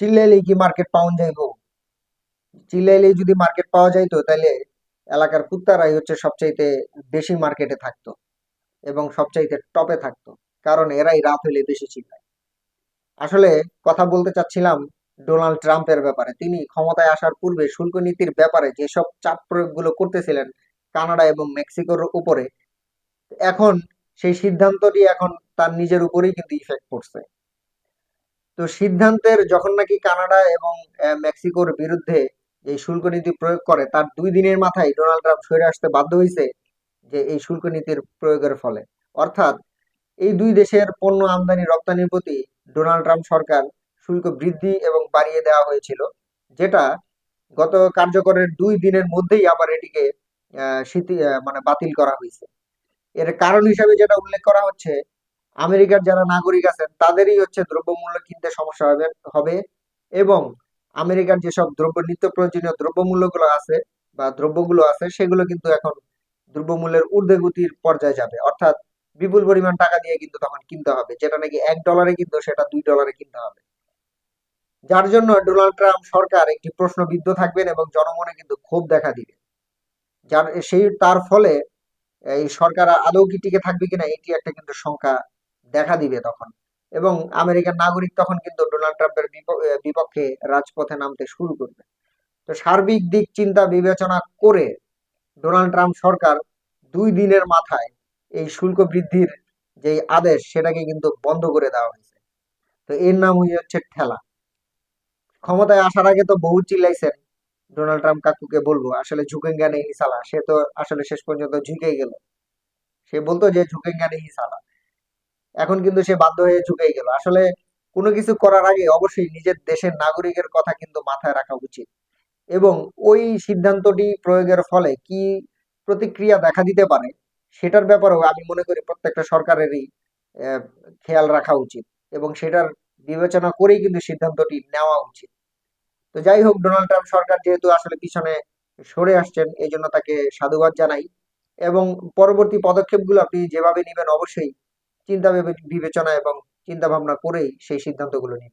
চিল্লাইলেই কি মার্কেট পাওয়া যাইব? চিল্লাইলেই যদি মার্কেট পাওয়া যাইতো তাহলে এলাকার কুত্তারাই হচ্ছে সবচাইতে বেশি মার্কেটে থাকতো এবং সবচাইতে টপে থাকতো। কারণ এরাই রাত হইলে বেশি চিল্লায়। আসলে কথা বলতে চাচ্ছিলাম ডোনাল্ড ট্রাম্পের ব্যাপারে। তিনি ক্ষমতায় আসার পূর্বে শুল্ক নীতির ব্যাপারে যেসব চাপ প্রয়োগগুলো করতেছিলেন কানাডা এবং মেক্সিকোর উপরে, এখন সেই সিদ্ধান্তটি এখন তার নিজের উপরেই কিন্তু ইফেক্ট পড়ছে। তো সিদ্ধান্তের যখন নাকি কানাডা এবং মেক্সিকোর বিরুদ্ধে এই শুল্ক নীতি প্রয়োগ করে, তার দুই দিনের মাথায় ডোনাল্ড ট্রাম্প সরে আসতে বাধ্য হয়েছে যে এই শুল্ক নীতির প্রয়োগের ফলে। অর্থাৎ এই দুই দেশের পণ্য আমদানি রপ্তানির প্রতি ডোনাল্ড ট্রাম্প সরকার শুল্ক বৃদ্ধি এবং বাড়িয়ে দেওয়া হয়েছিল, যেটা গত কার্যকরের দুই দিনের মধ্যেই আবার এটিকে মানে বাতিল করা হয়েছে এর কারণ হিসাবে যেটা উল্লেখ করা হচ্ছে আমেরিকার যারা নাগরিক আছেন, তাদেরই হচ্ছে দ্রব্যমূল্য কিনতে সমস্যা হবে হবে। এবং আমেরিকার যেসব দ্রব্য, নিত্য প্রয়োজনীয় দ্রব্যমূল্যগুলো আছে বা দ্রব্যগুলো আছে, সেগুলো কিন্তু এখন দ্রব্যমূল্যের ঊর্ধ্বে গতির পর্যায়ে যাবে। অর্থাৎ বিপুল পরিমাণ টাকা দিয়ে কিন্তু তখন কিনতে হবে, যেটা নাকি এক ডলারে কিন্তু সেটা দুই ডলারে কিনতে হবে। যার জন্য ডোনাল্ড ট্রাম্প সরকার একটি প্রশ্নবিদ্ধ থাকবেন এবং জনমনে কিন্তু ক্ষোভ দেখা দিবে। যার, সেই, তার ফলে এই সরকার আদৌ কি টিকে থাকবে কিনা, এটি একটা কিন্তু শঙ্কা দেখা দিবে তখন। এবং আমেরিকান নাগরিক তখন কিন্তু ডোনাল্ড ট্রাম্পের বিপক্ষে রাজপথে নামতে শুরু করবে। তো সার্বিক দিক চিন্তা বিবেচনা করে ডোনাল্ড ট্রাম্প সরকার দুই দিনের মাথায় এই শুল্ক বৃদ্ধির যে আদেশ, সেটাকে কিন্তু বন্ধ করে দেওয়া হয়েছে। তো এর নাম হচ্ছে ঠেলা। ক্ষমতায় আসার আগে তো বহু চিল্লাইছেন ডোনাল্ড ট্রাম্প কাকুকে বলব, আসলে ঝুঁকেঙ্গা নেই সালা। সে তো আসলে শেষ পর্যন্ত ঝুঁকে গেল। সে বলতো যে ঝুঁকেঙ্গা নেই সালা। এখন কিন্তু সে বাধ্য হয়ে ঝুঁকেই গেল। আসলে কোনো কিছু করার আগে অবশ্যই নিজের দেশের নাগরিকের কথা কিন্তু মাথায় রাখা উচিত। এবং ওই সিদ্ধান্তটি প্রয়োগের ফলে কি প্রতিক্রিয়া দেখা দিতে পারে সেটার ব্যাপারেও আমি মনে করি প্রত্যেকটা সরকারেরই খেয়াল রাখা উচিত এবং সেটার বিবেচনা করেই কিন্তু সিদ্ধান্তটি নেওয়া উচিত। তো যাই হোক, ডোনাল্ড ট্রাম্প সরকার যেহেতু আসলে পিছনে সরে আসছেন এই জন্য তাকে সাধুবাদ জানাই। এবং পরবর্তী পদক্ষেপগুলো আপনি যেভাবে নেবেন অবশ্যই চিন্তা বিবে- বিবেচনা এবং চিন্তা ভাবনা করেই সেই সিদ্ধান্তগুলো নেবেন